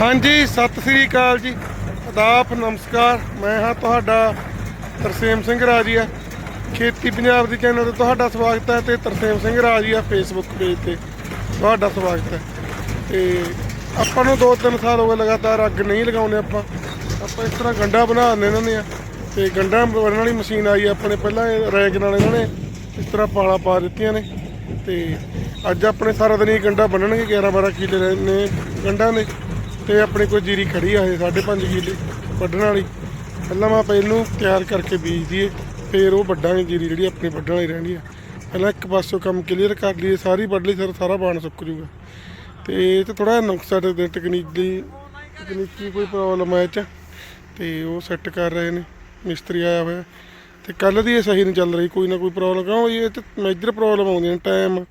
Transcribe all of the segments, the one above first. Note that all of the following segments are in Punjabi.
ਹਾਂਜੀ, ਸਤਿ ਸ੍ਰੀ ਅਕਾਲ ਜੀ। ਆਦਾਬ, ਨਮਸਕਾਰ। ਮੈਂ ਹਾਂ ਤੁਹਾਡਾ ਤਰਸੇਮ ਸਿੰਘ ਰਾਜੀਆ। ਖੇਤੀ ਪੰਜਾਬ ਦੇ ਚੈਨਲ ਤੇ ਤੁਹਾਡਾ ਸਵਾਗਤ ਹੈ ਤੇ ਤਰਸੇਮ ਸਿੰਘ ਰਾਜੀਆ ਫੇਸਬੁੱਕ ਪੇਜ ਤੇ ਤੁਹਾਡਾ ਸਵਾਗਤ ਹੈ। ਤੇ ਆਪਾਂ ਨੂੰ 2-3 ਸਾਲ ਹੋ ਗਏ ਲਗਾਤਾਰ ਅੱਗ ਨਹੀਂ ਲਗਾਉਂਦੇ ਆਪਾਂ। ਆਪਾਂ ਇਸ ਤਰ੍ਹਾਂ ਗੰਡਾ ਬਣਾ ਦਿੰਦੇ ਇਹਨਾਂ ਦੀਆਂ। ਤੇ ਗੰਡਾ ਬਣਨ ਵਾਲੀ ਮਸ਼ੀਨ ਆਈ ਆ ਆਪਣੇ ਪਹਿਲਾਂ ਇਹ ਰੈਕ ਨਾਲ ਇਹਨਾਂ ਨੇ ਇਸ ਤਰ੍ਹਾਂ ਪਾਲਾ ਪਾ ਦਿੱਤੀਆਂ ਨੇ। ਤੇ ਅੱਜ ਆਪਣੇ ਸਾਰਾ ਦਿਨ ਹੀ ਗੰਡਾ ਬੰਨਣਗੇ 11-12 ਕਿੱਲੇ ਰਹੇ ਨੇ ਗੰਡਾ ਨੇ ਤੇ ਆਪਣੇ ਕੋਲ ਜੀਰੀ ਖੜੀ ਆ ਇਹ 5.5 ਕਿੱਲੇ ਵੱਢਣ ਵਾਲੀ। ਪਹਿਲਾਂ ਮੈਂ ਪਹਿਲਾਂ ਤਿਆਰ ਕਰਕੇ ਬੀਜ ਦਈਏ, ਫੇਰ ਉਹ ਵੱਢਾਂਗੇ ਜੀਰੀ ਜਿਹੜੀ ਆਪਣੀ ਵੱਢਣ ਵਾਲੀ ਰਹਿੰਦੀ ਆ। ਪਹਿਲਾਂ ਇੱਕ ਪਾਸੋਂ ਕੰਮ ਕਲੀਅਰ ਕਰ ਲਈਏ, ਸਾਰੀ ਵੱਢ ਲਈ, ਸਰ ਸਾਰਾ ਬਾਣ ਸੁੱਕ ਜੂਗਾ। ਤੇ ਇਹ ਤੇ ਥੋੜਾ ਨੁਕਸਾ ਤੇ ਟੈਕਨੀਕ ਦੀ ਤਕਨੀਕੀ ਕੋਈ ਪ੍ਰੋਬਲਮ ਹੈ ਇਹ 'ਚ। ਤੇ ਉਹ ਸੈੱਟ ਕਰ ਰਹੇ ਨੇ, ਮਿਸਤਰੀ ਆਇਆ ਹੋਇਆ। ਤੇ ਕੱਲ ਦੀ ਇਹ ਸਹੀ ਨਹੀਂ ਚੱਲ ਰਹੀ, ਕੋਈ ਨਾ ਕੋਈ ਪ੍ਰੋਬਲਮ ਕਿਉਂ ਇਹ ਤੇ ਮੇਜਰ ਪ੍ਰੋਬਲਮ ਆਉਂਦੀਆਂ ਨੇ ਟਾਈਮ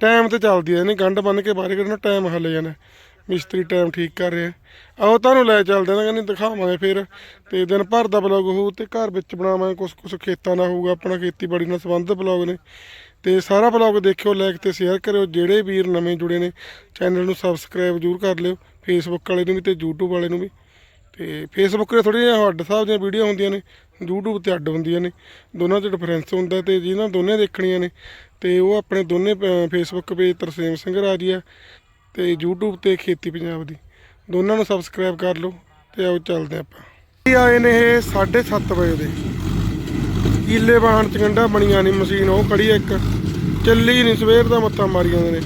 ਟਾਈਮ ਤੇ ਚੱਲਦੀ ਐ ਨਹੀਂ ਗੰਢ ਬੰਨ ਕੇ ਬਾਹਰ ਕੱਢਣਾ ਟਾਈਮ ਹੱਲ ਜਾਣਾ। ਮਿਸਤਰੀ ਟਾਈਮ ਠੀਕ ਕਰ ਰਿਹਾ। ਆਓ ਤੁਹਾਨੂੰ ਲੈ ਚੱਲਦੇ ਨਾ ਕਹਿੰਦੇ ਦਿਖਾਵਾਂਗੇ ਫਿਰ। ਤੇ ਦਿਨ ਭਰ ਦਾ ਬਲੌਗ ਹੋਊ ਤੇ ਘਰ ਵਿੱਚ ਬਣਾਵਾਂਗੇ ਕੁਝ ਕੁਝ ਖੇਤਾਂ ਦਾ ਹੋਊਗਾ, ਆਪਣਾ ਖੇਤੀਬਾੜੀ ਨਾਲ ਸੰਬੰਧਿਤ ਬਲੌਗ ਨੇ। ਤੇ ਸਾਰਾ ਬਲੌਗ ਦੇਖਿਓ ਲਾਈਕ ਤੇ ਸ਼ੇਅਰ ਕਰਿਓ, ਜਿਹੜੇ ਵੀਰ ਨਵੇਂ ਜੁੜੇ ਨੇ ਚੈਨਲ ਨੂੰ ਸਬਸਕ੍ਰਾਈਬ ਜ਼ਰੂਰ ਕਰ ਲਿਓ ਫੇਸਬੁੱਕ ਵਾਲੇ ਨੂੰ ਵੀ ਤੇ YouTube ਵਾਲੇ ਨੂੰ ਵੀ। ਤੇ ਫੇਸਬੁੱਕ 'ਤੇ ਥੋੜ੍ਹੀਆਂ ਅੱਡ ਸਾਹਿਬ ਦੀਆਂ ਵੀਡੀਓ ਹੁੰਦੀਆਂ ਨੇ, YouTube ਤੇ ਅੱਡ ਹੁੰਦੀਆਂ ਨੇ। ਦੋਨਾਂ 'ਚ ਡਿਫਰੈਂਸ ਹੁੰਦਾ ਤੇ ਜਿਹਨਾਂ ਦੋਨੇ ਦੇਖਣੀਆਂ ਨੇ, ਤੇ ਉਹ ਆਪਣੇ ਦੋਨੇ ਫੇਸਬੁੱਕ ਪੇਜ ਤਰਸੇਮ ਸਿੰਘ ਰਾਜੀਆ ਤੇ YouTube ਤੇ ਖੇਤੀ ਪੰਜਾਬ ਦੀ। ਦੋਨਾਂ ਨੂੰ ਸਬਸਕ੍ਰਾਈਬ ਕਰ ਲਓ ਤੇ ਆਓ ਚੱਲਦੇ ਆਪਾਂ। ਇਹ ਆਏ ਨੇ ਇਹ 7:30 ਵਜੇ ਦੇ। ਕੀਲੇ ਵਾਹਣ ਚ ਗੰਢਾਂ ਬਣੀਆਂ ਨਹੀਂ ਮਸ਼ੀਨ, ਉਹ ਖੜੀ ਇੱਕ। ਚੱਲੀ ਨਹੀਂ ਸਵੇਰ ਦਾ ਮੱਥਾ ਮਾਰੀ ਜਾਂਦੇ ਨੇ।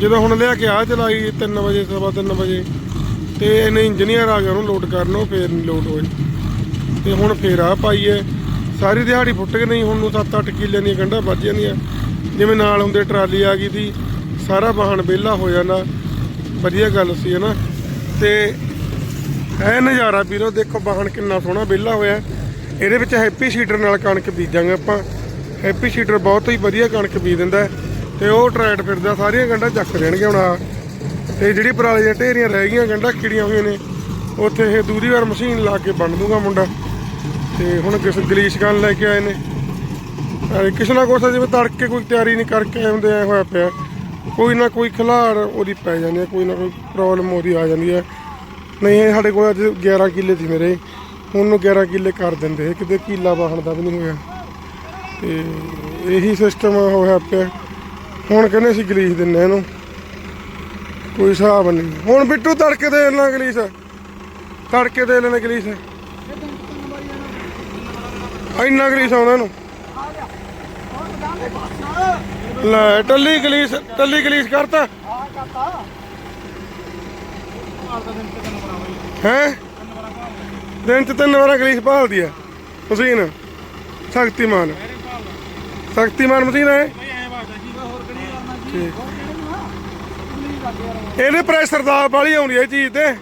ਜਦੋਂ ਹੁਣ ਲਿਆ ਕੇ ਆ ਚਲਾਈ 3 ਵਜੇ, ਸਵਾ 3 ਵਜੇ, ਤੇ ਇਹਨੇ ਇੰਜੀਨੀਅਰ ਆ ਗਿਆ ਉਹਨੂੰ ਲੋਡ ਕਰਨ, ਉਹ ਫੇਰ ਨਹੀਂ ਲੋਡ ਹੋਈ ਤੇ ਹੁਣ ਫੇਰ ਆ ਪਾਈ ਐ। ਸਾਰੀ ਦਿਹਾੜੀ ਫੁੱਟ ਕੇ ਨਹੀਂ, ਹੁਣ ਨੂੰ 7-8 ਕਿੱਲੇ ਦੀਆਂ ਗੰਢਾਂ ਵੱਜ ਜਾਂਦੀਆਂ। ਜਿਵੇਂ ਨਾਲ ਹੁੰਦੇ ਟਰਾਲੀ ਆ ਗਈ ਦੀ ਸਾਰਾ ਵਾਹਣ ਵਿਹਲਾ ਹੋ ਜਾਂਦਾ ਵਧੀਆ ਗੱਲ ਸੀ ਹਨਾ ਤੇ ਇਹ ਨਜ਼ਾਰਾ ਵੀਰੋ, ਦੇਖੋ ਵਾਹਣ ਕਿੰਨਾ ਸੋਹਣਾ ਵਿਹਲਾ ਹੋਇਆ। ਇਹਦੇ ਵਿੱਚ ਹੈਪੀ ਸੀਡਰ ਨਾਲ ਕਣਕ ਬੀਜਾਂਗੇ ਆਪਾਂ। ਹੈਪੀ ਸੀਡਰ ਬਹੁਤ ਹੀ ਵਧੀਆ ਕਣਕ ਬੀਜ ਦਿੰਦਾ ਹੈ। ਤੇ ਉਹ ਟਰੈਟ ਫਿਰਦਾ, ਸਾਰੀਆਂ ਗੰਢਾਂ ਚੱਕ ਦੇਣਗੇ ਹੁਣ ਆ। ਤੇ ਜਿਹੜੀ ਪਰਾਲੀ ਦੀਆਂ ਢੇਰੀਆਂ ਰਹਿ ਗਈਆਂ, ਗੰਢਾਂ ਖਿੜੀਆਂ ਹੋਈਆਂ ਨੇ, ਉੱਥੇ ਇਹ ਦੂਰੀ ਵਾਰ ਮਸ਼ੀਨ ਲਾ ਕੇ ਬੰਨ ਦੂੰਗਾ ਮੁੰਡਾ। ਤੇ ਹੁਣ ਕਿਸ ਗਲੀਸ਼ ਕਰਨ ਲੈ ਕੇ ਆਏ ਨੇ। ਕਿਸੇ ਨਾ ਕੋਸਾ ਜਿਵੇਂ ਤੜਕੇ ਕੋਈ ਤਿਆਰੀ ਨਹੀਂ ਕਰਕੇ ਆਏ ਹੁੰਦੇ ਹੋਇਆ ਪਿਆ। ਕੋਈ ਨਾ ਕੋਈ ਖਿਲਾੜ ਉਹਦੀ ਪੈ ਜਾਂਦੀ ਹੈ, ਕੋਈ ਨਾ ਕੋਈ ਪ੍ਰੋਬਲਮ ਉਹਦੀ ਆ ਜਾਂਦੀ ਹੈ। ਨਹੀਂ, ਇਹ ਸਾਡੇ ਕੋਲ ਅੱਜ 11 ਕਿੱਲੇ ਸੀ ਮੇਰੇ। ਹੁਣ ਨੂੰ 11 ਕਿੱਲੇ ਕਰ ਦਿੰਦੇ ਕਿਤੇ ਕੀਲਾ ਵਾਹਣ ਦਾ ਵੀ ਨਹੀਂ ਹੋਇਆ। ਤੇ ਇਹੀ ਸਿਸਟਮ ਹੋਇਆ ਪਿਆ ਹੁਣ ਕਹਿੰਦੇ ਅਸੀਂ ਗਲੀਸ ਦਿੰਨੇ ਇਹਨੂੰ। ਕੋਈ ਹਿਸਾਬ ਨਹੀਂ। ਹੁਣ ਬਿੱਟੂ ਤੜਕੇ ਦੇ ਲੈਣਾ ਗਲੀਸ ਤੜਕੇ ਦੇ ਲੈਣਾ ਗਲੀਸ ਇੰਨਾ ਗਲੀਸ ਆਉਂਦਾ ਇਹਨੂੰ ਲੈ, ਟੱਲੀ ਗਲੀਸ ਟੱਲੀ ਗਲੀਸ ਕਰਤਾ। ਹੈ? ਦਿਨ ਚ ਤਿੰਨ ਵਾਰਾਂ ਗਲੀਸ ਭਾਲਦੀ ਆ, ਮਸ਼ੀਨ। ਸ਼ਕਤੀਮਾਨ। ਸ਼ਕਤੀਮਾਨ ਮਸ਼ੀਨ ਹੈ ਇਹਦੇ ਪ੍ਰੈਸ਼ਰ ਦਾ ਬਾਲੀ ਆਉਂਦੀ ਹੈ ਇਹ ਚੀਜ਼ ਤੇ।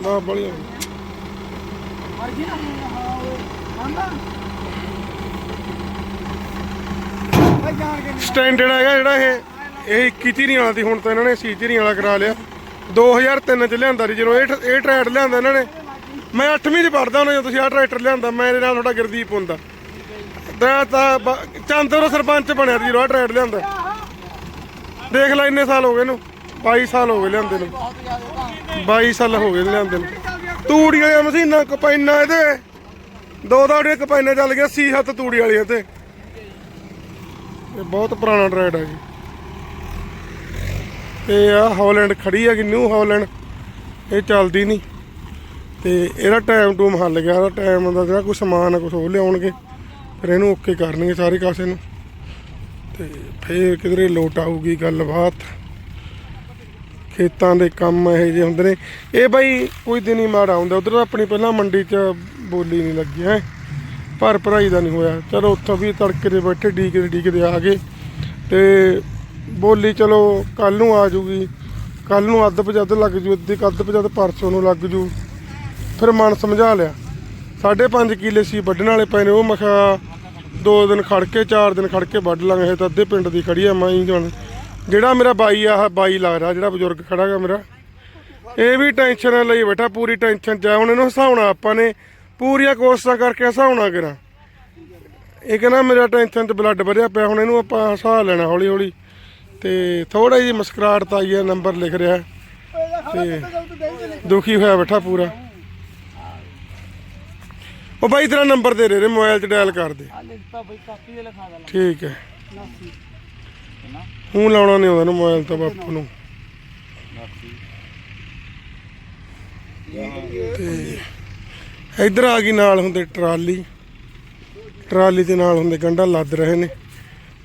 ਨਾ ਬਾਲੀ ਆਉਂਦੀ। ਸਟੈਂਡਰਡ ਹੈਗਾ ਜਿਹੜਾ ਇਹ। ਇਹ 21 ਧੀਰੀਆਂ ਵਾਲਾ ਸੀ, ਹੁਣ ਤਾਂ ਇਹਨਾਂ ਨੇ 80 ਧੀਰੀਆਂ ਵਾਲਾ ਕਰਾ ਲਿਆ। 2003 ਚ ਲਿਆਂਦਾ ਸੀ, ਜਦੋਂ ਇਹ ਇਹ ਟਰੈਕਟਰ ਲਿਆਂਦਾ ਇਹਨਾਂ ਨੇ। ਮੈਂ 8ਵੀਂ ਚ ਪੜਦਾ ਉਹਨਾਂ ਜਦੋਂ ਤੁਸੀਂ ਆਹ ਟਰੈਕਟਰ ਲਿਆਂਦਾ ਮੇਰੇ ਨਾਲ ਤੁਹਾਡਾ ਗੁਰਦੀਪ ਹੁੰਦਾ। ਤਾਂ ਤਾਂ ਬ- ਚੰਦਪੁਰ ਸਰਪੰਚ ਬਣਿਆ ਸੀ ਜਦੋਂ ਆਹ ਟਰੈਕਟਰ ਲਿਆਂਦਾ। ਦੇਖ ਲੈ ਇੰਨੇ ਸਾਲ ਹੋ ਗਏ ਇਹਨੂੰ 22 ਸਾਲ ਹੋ ਗਏ ਲਿਆਂਦੇ ਨੂੰ। 22 ਸਾਲ ਹੋ ਗਏ ਲਿਆਂਦੇ ਨੂੰ। ਤੂੜੀ ਵਾਲੀਆਂ ਮਸ਼ੀਨਾਂ, ਕਪਾਈਨਾਂ ਇਹਦੇ। ਦੋ ਦਾੜੀਆਂ ਕਪਾਈਨਾਂ ਚੱਲ ਗਈਆਂ ਸੀ ਹੱਥ ਤੂੜੀ ਵਾਲੀਆਂ ਤੇ। ਇਹ ਬਹੁਤ ਪੁਰਾਣਾ ਟਰੈਡ ਹੈ ਜੀ। ਤੇ ਆ ਹਾਲੈਂਡ ਖੜੀ ਹੈਗੀ, ਨਿਊ ਹਾਲੈਂਡ। ਇਹ ਚੱਲਦੀ ਨਹੀਂ। ਤੇ ਇਹਦਾ ਟਾਈਮ ਟੂਮ ਹੱਲ ਗਿਆ, ਇਹਦਾ ਟਾਈਮ ਦਾ ਜਿਹੜਾ ਕੋਈ ਸਮਾਨ ਆ, ਕੁਛ ਉਹ ਲਿਆਉਣਗੇ। ਫਿਰ ਇਹਨੂੰ ਓਕੇ ਕਰਨਗੇ ਸਾਰੇ ਕਾਸੇ ਨੂੰ। ਤੇ ਫੇਰ ਕਿਧਰੇ ਲੋਟ ਆਊਗੀ ਗੱਲਬਾਤ। ਖੇਤਾਂ ਦੇ ਕੰਮ ਇਹੋ ਜਿਹੇ ਹੁੰਦੇ ਨੇ। ਇਹ ਬਾਈ ਕੋਈ ਦਿਨ ਹੀ ਮਾੜਾ ਹੁੰਦਾ, ਉਧਰ ਆਪਣੀ ਪਹਿਲਾਂ ਮੰਡੀ 'ਚ ਬੋਲੀ ਨਹੀਂ ਲੱਗੀ, ਹੈ। ਭਰ ਭਰਾਈ ਦਾ ਨਹੀਂ ਹੋਇਆ। ਚਲੋ ਉੱਥੋਂ ਵੀ ਤੜਕੇ ਦੇ ਬੈਠੇ ਡੀਕਦੇ ਡੀਕਦੇ ਆ ਗਏ। ਤੇ ਬੋਲੀ ਚਲੋ ਕੱਲ ਨੂੰ ਆ ਜੂਗੀ। ਕੱਲ ਨੂੰ ਅੱਧ ਪਜੱਧ ਲੱਗ ਜੂ, ਅੱਧੀ ਕੁ ਅੱਧ ਪਰਸੋਂ ਨੂੰ ਲੱਗ ਜੂ। ਫਿਰ ਮਨ ਸਮਝਾ ਲਿਆ। ਸਾਢੇ ਪੰਜ ਕਿੱਲੇ ਸੀ ਵੱਢਣ ਵਾਲੇ ਪਏ ਨੇ। ਉਹ ਮੈਂ ਦੋ ਦਿਨ ਖੜ ਕੇ, ਚਾਰ ਦਿਨ ਖੜ ਕੇ ਵੱਢ ਲਾਂਗੇ। ਤਾਂ ਅੱਧੇ ਪਿੰਡ ਦੀ ਖੜੀ ਆ, ਮੈਂ ਹੀ ਜਾਣ ਜਿਹੜਾ ਮੇਰਾ ਬਾਈ ਆ, ਆਹ ਬਾਈ ਲੱਗਦਾ, ਜਿਹੜਾ ਬਜ਼ੁਰਗ ਖੜਾ ਗਾ ਮੇਰਾ। ਇਹ ਵੀ ਟੈਨਸ਼ਨ ਲਈ ਬੈਠਾ, ਪੂਰੀ ਟੈਨਸ਼ਨ ਜਾ ਆ। ਹੁਣ ਇਹਨੂੰ ਹਸਾਉਣਾ ਆਪਾਂ ਨੇ। ਪੂਰੀਆਂ ਕੋਸ਼ਿਸ਼ਾਂ ਕਰਕੇ ਹਸਾਉਣਾ ਕਰਾਂ ਇਹ ਕਹਿੰਦਾ ਮੇਰਾ ਟੈਨਸ਼ਨ ਚ ਬਲੱਡ ਵਧਿਆ ਪਿਆ ਹੁਣ ਇਹਨੂੰ ਆਪਾਂ ਹਸਾ ਲੈਣਾ ਹੌਲੀ ਹੌਲੀ ਤੇ ਥੋੜਾ ਜਿਹੀ ਮੁਸਕਰਾਹਟ ਤਾਂ ਆਈ ਹੈ ਨੰਬਰ ਲਿਖ ਰਿਹਾ ਤੇ ਦੁਖੀ ਹੋਇਆ ਬੈਠਾ ਪੂਰਾ। ਉਹ ਬਾਈ ਤੇਰਾ ਨੰਬਰ ਦੇ ਦੇ ਰੇ ਮੋਬਾਈਲ 'ਚ ਡਾਇਲ ਕਰ ਦੇ। ਆ ਲਿਖਤਾ ਬਈ ਕਾਪੀ ਦੇ ਲਿਖਾ ਦੇ ਠੀਕ ਹੈ। 89 ਨਾ ਹੁਣ ਲਾਉਣਾ ਨਹੀਂ ਆਉਂਦਾ ਨਾ ਮੋਬਾਈਲ ਤਾਂ ਬਾਪੂ ਨੂੰ। ਤੇ ਇੱਧਰ ਆ ਗਈ ਨਾਲ ਹੁੰਦੇ ਟਰਾਲੀ। ਟਰਾਲੀ ਦੇ ਨਾਲ ਹੁੰਦੇ ਗੰਢਾ ਲੱਦ ਰਹੇ ਨੇ।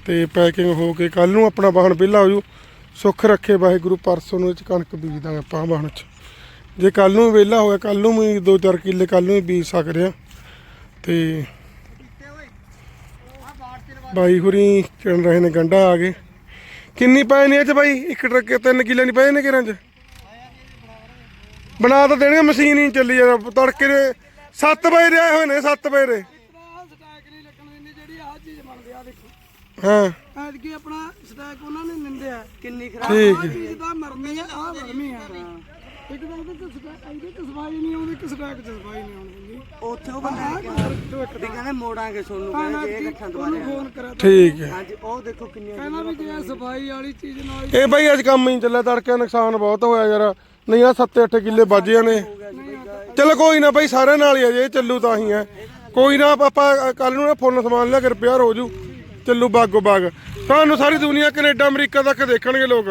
ਤੇ ਪੈਕਿੰਗ ਹੋ ਕੇ ਕੱਲ ਨੂੰ ਆਪਣਾ ਵਾਹਨ ਵਿਹਲਾ ਹੋ ਜੂ। ਸੁੱਖ ਰੱਖੇ ਵਾਹਿਗੁਰੂ, ਪਰਸੋਂ ਨੂੰ ਚ ਕਣਕ ਬੀਜ ਦਾਂਗੇ ਆਪਾਂ ਵਾਹਨ ਚ। ਜੇ ਕੱਲ ਨੂੰ ਵਿਹਲਾ ਹੋਇਆ ਕੱਲ ਨੂੰ ਵੀ 2-4 ਕਿੱਲੇ ਕੱਲ ਨੂੰ ਵੀ ਬੀਜ ਸਕਦੇ ਆ। ਤੇ ਬਾਈ ਹੁਰੀ ਚਣ ਰਹੇ ਨੇ ਗੰਢਾ ਆ ਗਏ ਕਿੰਨੀ ਪਏ ਨੇ ਇਹ ਚ ਬਾਈ? ਇੱਕ ਟਰੱਕੇ ਤਿੰਨ ਕਿੱਲੇ ਨਹੀਂ ਪਏ ਨੇ ਕਿਰਾਂ ਚ? ਬਣਾ ਤਾਂ ਦੇਣਗੇ, ਮਸ਼ੀਨ ਹੀ ਚੱਲੀ ਯਾਰ ਤੜਕੇ ਦੇ 7 ਵਜੇ ਦੇ ਆਏ ਹੋਏ ਨੇ 7 ਵਜੇ ਦੇ। ਸਟੈਕ ਨਹੀਂ ਲੱਗਣ ਦਿੰਦੀ ਜਿਹੜੀ ਆਹ ਚੀਜ਼ ਬਣਦੀ ਆ ਦੇਖੋ। ਹਾਂ। ਐਤਕੀ ਆਪਣਾ ਸਟੈਕ ਉਹਨਾਂ ਨੇ ਨਿੰਦਿਆ ਕਿੰਨੀ ਖਰਾਬ ਆਹ ਚੀਜ਼ ਦਾ ਮਰਨੀ ਆ ਆ ਮਰਨੀ ਆ। ਇੱਕ ਤਾਂ ਉਹਦੇ ਤੇ ਸਟੈਕ ਇਹਦੇ ਤੇ ਸਫ਼ਾਈ ਨਹੀਂ ਆਉਂਦੀ ਕਿ ਸਟੈਕ ਚ ਸਫ਼ਾਈ ਨਹੀਂ ਆਉਂਦੀ ਉੱਥੇ ਉਹ ਬੰਦਾ ਵੀ ਕਹਿੰਦੇ ਮੋੜਾਂਗੇ ਸੋਨੂੰ ਕਹਿੰਦੇ ਜੇ ਇਕੱਠਾਂ ਉਹਨੂੰ ਫੋਨ ਕਰਿਆ ਤਾਂ। ਠੀਕ ਹੈ। ਹਾਂਜੀ ਉਹ ਦੇਖੋ ਕਿੰਨੀਆਂ ਕਹਿੰਦਾ ਵੀ ਜੇ ਸਫ਼ਾਈ ਵਾਲੀ ਚੀਜ਼ ਨਾਲ ਇਹ ਬਾਈ ਅੱਜ ਕੰਮ ਹੀ ਚੱਲਿਆ ਤੜਕੇ ਨੁਕਸਾਨ ਬਹੁਤ ਹੋਇਆ ਯਾਰ। ਨਹੀਂ ਆ 7-8 ਕਿੱਲੇ ਵੱਜੇ ਨੇ। ਚਲੋ ਕੋਈ ਨਾ ਬਾਈ ਸਾਰਿਆਂ ਨਾਲ ਹੀ ਆ ਜੇ, ਚੱਲੂ ਤਾਂ ਹੀ ਆ। ਕੋਈ ਨਾ, ਆਪਾਂ ਕੱਲ ਨੂੰ ਨਾ ਫੁੱਲ ਸਮਾਨ ਲਿਆ ਕੇ ਰਿਪੇਅਰ ਹੋ ਜੂ ਚੱਲੂ ਬਾਗੋ ਬਾਗ। ਤੁਹਾਨੂੰ ਸਾਰੀ ਦੁਨੀਆ, ਕੈਨੇਡਾ, ਅਮਰੀਕਾ ਤੱਕ ਦੇਖਣਗੇ ਲੋਕ।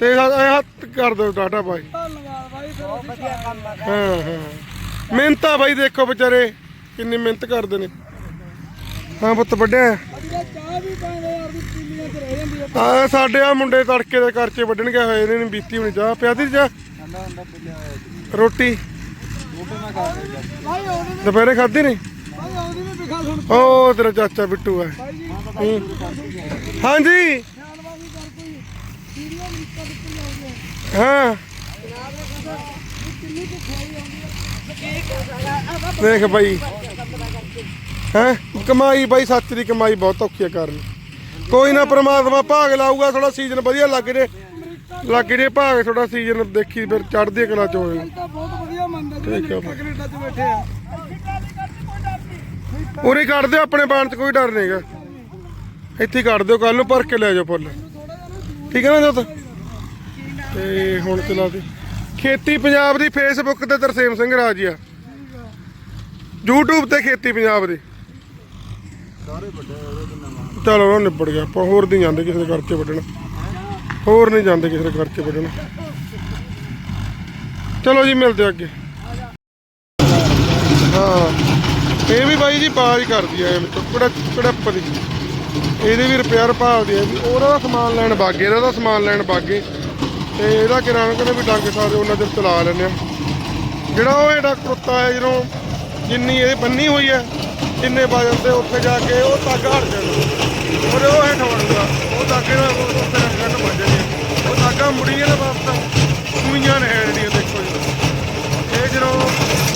ਤੇ ਇਹ ਹੱਥ ਕਰ ਦਿਓ ਟਾਟਾ ਬਾਈ ਧੰਨਵਾਦ ਬਾਈ ਫਿਰ ਵਧੀਆ ਕੰਮ ਆ ਹਾਂ ਹਾਂ। ਮਿਹਨਤਾਂ ਬਾਈ ਦੇਖੋ ਵਿਚਾਰੇ, ਕਿੰਨੀ ਮਿਹਨਤ ਕਰਦੇ ਨੇ। ਹਾਂ ਪੁੱਤ ਵੱਡਿਆ ਆ। ਸਾਡੇ ਆ ਮੁੰਡੇ ਤੜਕੇ ਦੇ ਕਰਚੇ ਵੱਢਣ ਗਏ ਹੋਏ ਨੇ ਬੀਤੀ ਹੋਣੀ ਚਾਹ। ਪਿਆਦੀ ਚਾਹ? ਰੋਟੀ? ਦੁਪਹਿਰੇ ਖਾਧੀ ਨਹੀਂ? ਉਹ ਤੇਰਾ ਚਾਚਾ ਬਿੱਟੂ ਹੈ। ਹਾਂਜੀ। ਹਾਂ। ਦੇਖ ਬਾਈ। ਹੈ? ਕਮਾਈ ਬਾਈ, ਸੱਚ ਦੀ ਕਮਾਈ ਬਹੁਤ ਔਖੀ ਆ ਕਰਨੀ। ਕੋਈ ਨਾ ਪ੍ਰਮਾਤਮਾ ਭਾਗ ਲਾਊਗਾ ਥੋੜਾ ਸੀਜ਼ਨ ਵਧੀਆ ਲੱਗ ਜੇ। ਲੱਗ ਜੇ ਭਾਗ ਥੋੜਾ ਸੀਜ਼ਨ ਦੇਖੀ ਫਿਰ ਚੜ੍ਹਦੀ ਕਲਾ ਚ ਹੋਏ ਇਹ ਕੈਨੇਡਾ 'ਚ ਬੈਠੇ ਆ ਉਰੇ ਕੱਢ ਦਿਓ, ਆਪਣੇ ਬਾਣ ਚ ਕੋਈ ਡਰ ਨਹੀਂਗਾ ਇੱਥੇ ਹੀ ਕੱਢ ਦਿਓ ਕੱਲ ਨੂੰ ਭਰ ਕੇ ਲੈ ਜਾਓ ਫੁੱਲ। ਠੀਕ ਹੈ ਨਾ ਜੋਤ? ਤੇ ਹੁਣ ਚਲਾ ਦੇ। ਖੇਤੀ ਪੰਜਾਬ ਦੀ ਫੇਸਬੁੱਕ ਤੇ ਤਰਸੇਮ ਸਿੰਘ ਰਾਜੀਆ YouTube ਤੇ ਖੇਤੀ ਪੰਜਾਬ ਦੀ। ਚਲੋ ਉਹ ਨਿਬੜ ਗਿਆ, ਆਪਾਂ ਹੋਰ ਨਹੀਂ ਜਾਂਦੇ ਕਿਸੇ ਦੇ ਘਰ 'ਚ ਵੱਢਣ। ਹੋਰ ਨਹੀਂ ਜਾਂਦੇ ਕਿਸੇ ਦੇ ਘਰ 'ਚ ਵੱਢਣ। ਚਲੋ ਜੀ, ਮਿਲਦੇ ਅੱਗੇ। ਹਾਂ। ਇਹ ਵੀ ਬਾਈ ਜੀ ਬਾਜ ਕਰਦੀ ਆ ਟੁਕੜਾ ਕੜਪ ਦੀ ਇਹਦੇ ਵੀ ਰਿਪੇਅਰ ਭਾਲਦੀ ਆ ਵੀ ਉਹਦਾ ਤਾਂ ਸਮਾਨ ਲੈਣ ਬਾਗੇ, ਇਹਦਾ ਤਾਂ ਸਮਾਨ ਲੈਣ ਬਾਗੇ। ਤੇ ਇਹਦਾ ਕਿਰਾਣਾ ਕਹਿੰਦੇ ਵੀ ਡੰਗ ਸਾਰੇ ਉਹਨਾਂ ਦੇ ਚਲਾ ਲੈਂਦੇ ਆ। ਜਿਹੜਾ ਉਹ ਇਹਦਾ ਕੁੱਤਾ ਹੈ ਜਦੋਂ ਜਿੰਨੀ ਇਹ ਬੰਨੀ ਹੋਈ ਹੈ, ਜਿੰਨੇ ਵਜਨ ਤੇ ਉੱਥੇ ਜਾ ਕੇ ਉਹ ਤਾਗਾ ਹਟ ਜਾਂਦਾ। ਔਰ ਉਹ ਹੇਠ ਵੜਦਾ ਉਹ ਤਾਗੇ ਉਹ- ਉੱਥੇ ਰੰਗਾਂ ਵੱਜ ਜਾਂਦੀਆਂ ਉਹ ਤਾਗਾ ਮੁੜੀਆਂ ਨੇ ਵਾਸਤੇ ਸੂਈਆਂ ਨੇ ਜਿਹੜੀਆਂ ਦੇਖੋ ਜੀ ਇਹ ਜਦੋਂ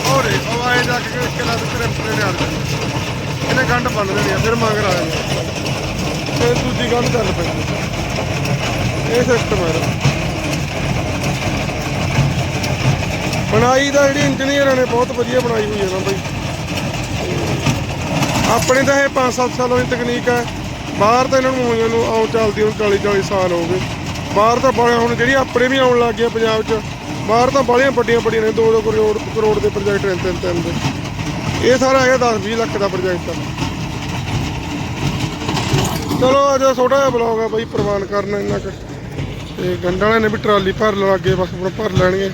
ਹੋਰੇ ਉਹ ਆਏ ਜਾ ਕੇ ਕਿਲਾ ਦੇ ਕਰੈਕਟਰ ਨੇ ਆ ਜਾਂਦੇ ਇਹਨੇ ਗੰਢ ਬੰਨ ਦੇਣੀ ਆ, ਫਿਰ ਮਗਰ ਆ। ਜਾਂਦੇ ਫਿਰ ਦੂਜੀ ਗੰਢ ਚੱਲ ਪੈਂਦੀ ਇਹ ਸਿਸਟਮ ਹੈ ਬਣਾਈ ਦਾ ਜਿਹੜੀ ਇੰਜੀਨੀਅਰਾਂ ਨੇ ਬਹੁਤ ਵਧੀਆ ਬਣਾਈ ਹੋਈ ਹੈ ਨਾ ਬਾਈ। ਆਪਣੇ ਤਾਂ ਇਹ 5-7 ਸਾਲਾਂ ਦੀ ਤਕਨੀਕ ਹੈ ਬਾਹਰ ਤਾਂ ਇਹਨਾਂ ਨੂੰ ਹੋਈਆਂ ਨੂੰ ਆਉ ਚੱਲਦੀ ਨੂੰ 40-40 ਸਾਲ ਹੋ ਗਏ। ਬਾਹਰ ਤਾਂ ਬੜਾ ਹੁਣ ਜਿਹੜੀ ਆਪਣੇ ਵੀ ਆਉਣ ਲੱਗ ਗਿਆ ਪੰਜਾਬ 'ਚ। ਬਾਹਰ ਤਾਂ ਬਾਲੀਆਂ ਵੱਡੀਆਂ ਵੱਡੀਆਂ ਨੇ 2-2 ਕਰੋੜ ਕਰੋੜ ਦੇ ਪ੍ਰੋਜੈਕਟ ਨੇ ਤਿੰਨ ਤਿੰਨ ਦੇ। ਇਹ ਸਾਰਾ ਹੈਗਾ 10-20 ਲੱਖ ਦਾ ਪ੍ਰੋਜੈਕਟ ਚਲੋ ਅੱਜ ਛੋਟਾ ਜਿਹਾ ਬਲੌਗ ਆ ਬਾਈ, ਪ੍ਰਵਾਨ ਕਰਨਾ ਇੰਨਾ ਕੁ। ਤੇ ਗੰਡਾਂ ਵਾਲਿਆਂ ਨੇ ਵੀ ਟਰਾਲੀ ਭਰ ਲਾ ਅੱਗੇ, ਬਸ ਆਪਣਾ ਭਰ ਲੈਣਗੇ।